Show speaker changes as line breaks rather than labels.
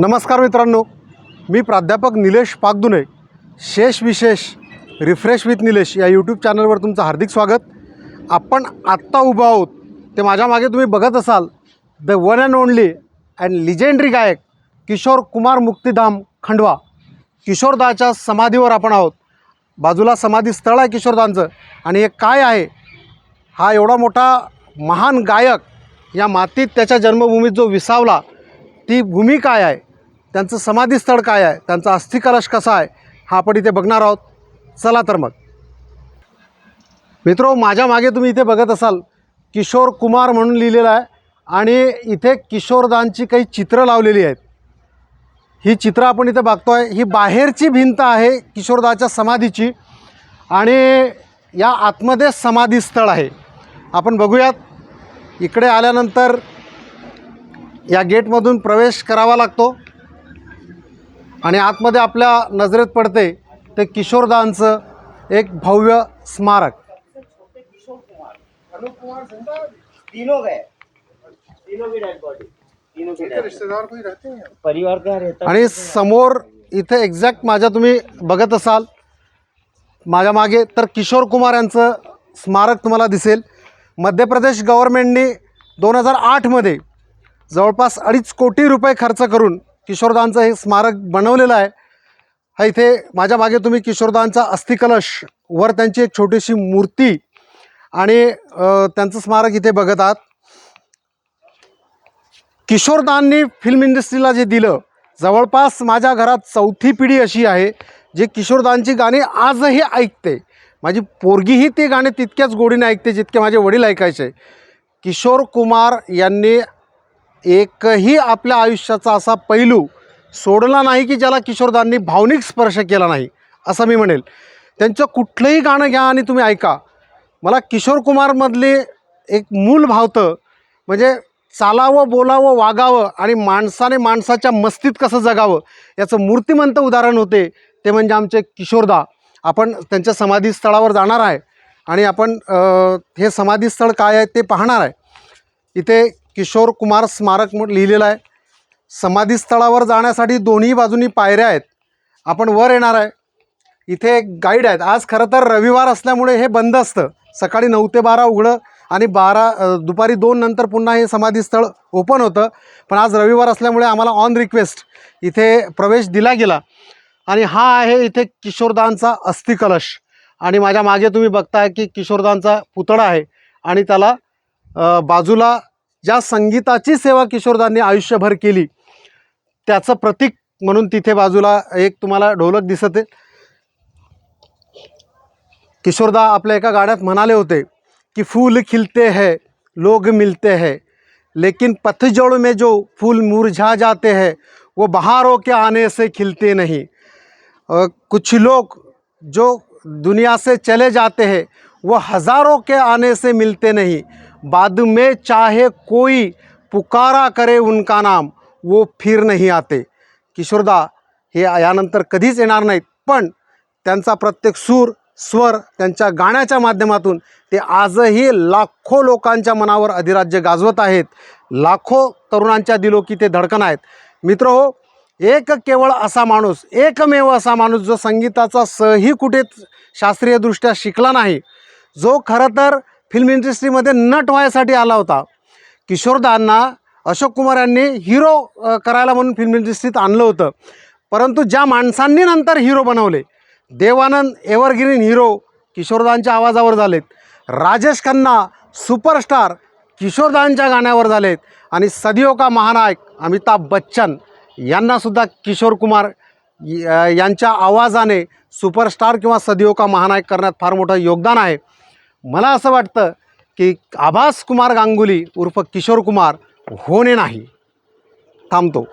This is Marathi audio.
नमस्कार मित्रांनो मी प्राध्यापक निलेश पागदुने शेष विशेष रिफ्रेश विथ निलेश या यूट्यूब चॅनलवर तुमचं हार्दिक स्वागत. आपण आत्ता उभं आहोत. ते माझ्या मागे तुम्ही बघत असाल the one and only and legendary गायक किशोर कुमार मुक्तिधाम खंडवा. किशोरदाच्या समाधीवर आपण आहोत. बाजूला समाधी स्थळ आहे किशोरदांचं आणि हे काय आहे? हा एवढा मोठा महान गायक या मातीत त्याच्या जन्मभूमीत जो विसावला ती भूमी काय आहे? त्यांचं समाधीस्थळ काय आहे? त्यांचा अस्थिकलश कसा आहे? हा आपण इथे बघणार आहोत. चला तर मग. मित्रो माझ्या मागे तुम्ही इथे बघत असाल किशोर कुमार म्हणून लिहिलेलं आहे आणि इथे किशोरदांची काही चित्रं लावलेली आहेत. ही चित्रं आपण इथे बघतोय. ही बाहेरची भिंत आहे किशोरदाच्या समाधीची आणि या आतमध्ये समाधीस्थळ आहे. आपण बघूयात. इकडे आल्यानंतर या गेटमधून प्रवेश करावा लागतो. आणि आतमध्ये आपल्या नजरेत पडते ते किशोरदांचं एक भव्य स्मारक.
तीनों गए. तीनों की डेड बॉडी तीनों की रिश्तेदार कोई रहते हैं? परिवार का रहता
आणि समोर इथे एक्झॅक्ट माझ्या तुम्ही बघत असाल माझ्या मागे तर किशोर कुमार यांचं स्मारक तुम्हाला दिसेल. मध्य प्रदेश गव्हर्मेंटने दोन हजार आठमध्ये जवळपास अडीच कोटी रुपये खर्च करून किशोरदांचं हे स्मारक बनवलेलं आहे. हा इथे माझ्या मागे तुम्ही किशोरदांचा अस्थिकलश वर त्यांची एक छोटीशी मूर्ती आणि त्यांचं स्मारक इथे बघत आहात. किशोरदांनी फिल्म इंडस्ट्रीला जे दिलं जवळपास माझ्या घरात चौथी पिढी अशी आहे जे किशोरदांची गाणी आजही ऐकते. माझी पोरगीही ते गाणी तितक्याच गोडीने ऐकते जितके माझे वडील ऐकायचे. किशोर कुमार यांनी एकही आपल्या आयुष्याचा असा पैलू सोडला नाही की ज्याला किशोरदांनी भावनिक स्पर्श केला नाही असं मी म्हणेल. त्यांचं कुठलंही गाणं घ्या आणि तुम्ही ऐका. मला किशोर कुमारमधले एक मूल भावतं म्हणजे चालावं बोलावं वागावं आणि माणसाने माणसाच्या मस्तीत कसं जगावं याचं मूर्तिमंत उदाहरण होते ते म्हणजे आमचे किशोरदा. आपण त्यांच्या समाधीस्थळावर जाणार आहे आणि आपण हे समाधीस्थळ काय आहे ते पाहणार आहे. इथे किशोर कुमार स्मारक म्हणून लिहिलेलं आहे. समाधीस्थळावर जाण्यासाठी दोन्ही बाजूनी पायऱ्या आहेत. आपण वर येणार आहे. इथे एक गाईड आहेत. आज खरं तर रविवार असल्यामुळे हे बंद असतं. सकाळी नऊ ते बारा उघडं आणि बारा दुपारी दोन नंतर पुन्हा हे समाधीस्थळ ओपन होतं. पण आज रविवार असल्यामुळे आम्हाला ऑन रिक्वेस्ट इथे प्रवेश दिला गेला. आणि हा आहे इथे किशोरदांचा अस्थिकलश. आणि माझ्या मागे तुम्ही बघताय की किशोरदांचा पुतळा आहे. आणि त्याला बाजूला ज्या संगीताची सेवा किशोरदांनी आयुष्यभर केली त्याचं प्रतीक म्हणून तिथे बाजूला एक तुम्हाला ढोलक दिसत आहे. किशोरदा आपल्या एका गाण्यात म्हणाले होते की फूल खिलते है लोग मिलते है लेकिन पतझड़ में जो फूल मुरझा जाते हैं वो बहारों के आने से खिलते नहीं। कुछ लोग जो दुनिया से चले जाते हैं वो हज़ारों के आने से मिलते नहीं। बाद में चाहे कोई पुकारा करे उनका नाम वो फिर नहीं आते। किशोरदा हे यानंतर कधीच येणार नाहीत पण त्यांचा प्रत्येक सूर स्वर त्यांच्या गाण्याच्या माध्यमातून ते आजही लाखो लोकांच्या मनावर अधिराज्य गाजवत आहेत. लाखो तरुणांच्या दिलोकी ते धडकन आहेत. मित्र हो एक केवळ असा माणूस एकमेव असा माणूस जो संगीताचा सही कुठेच शास्त्रीयदृष्ट्या शिकला नाही जो खरं तर फिल्म इंडस्ट्रीमध्ये नट व्हायसाठी आला होता. किशोरदांना अशोक कुमार यांनी हिरो करायला म्हणून फिल्म इंडस्ट्रीत आणलं होतं. परंतु ज्या माणसांनी नंतर हिरो बनवले देवानंद एव्हरग्रीन हिरो किशोरदांच्या आवाजावर झालेत. राजेश खन्ना सुपरस्टार किशोरदांच्या गाण्यावर झालेत. आणि सदियो का महानायक अमिताभ बच्चन यांनासुद्धा किशोर कुमार यांच्या आवाजाने सुपरस्टार किंवा सदियो का महानायक करण्यात फार मोठं योगदान आहे. मला असं वाटतं की आभास कुमार गांगुली उर्फ किशोर कुमार होणे नाही. थांबतो.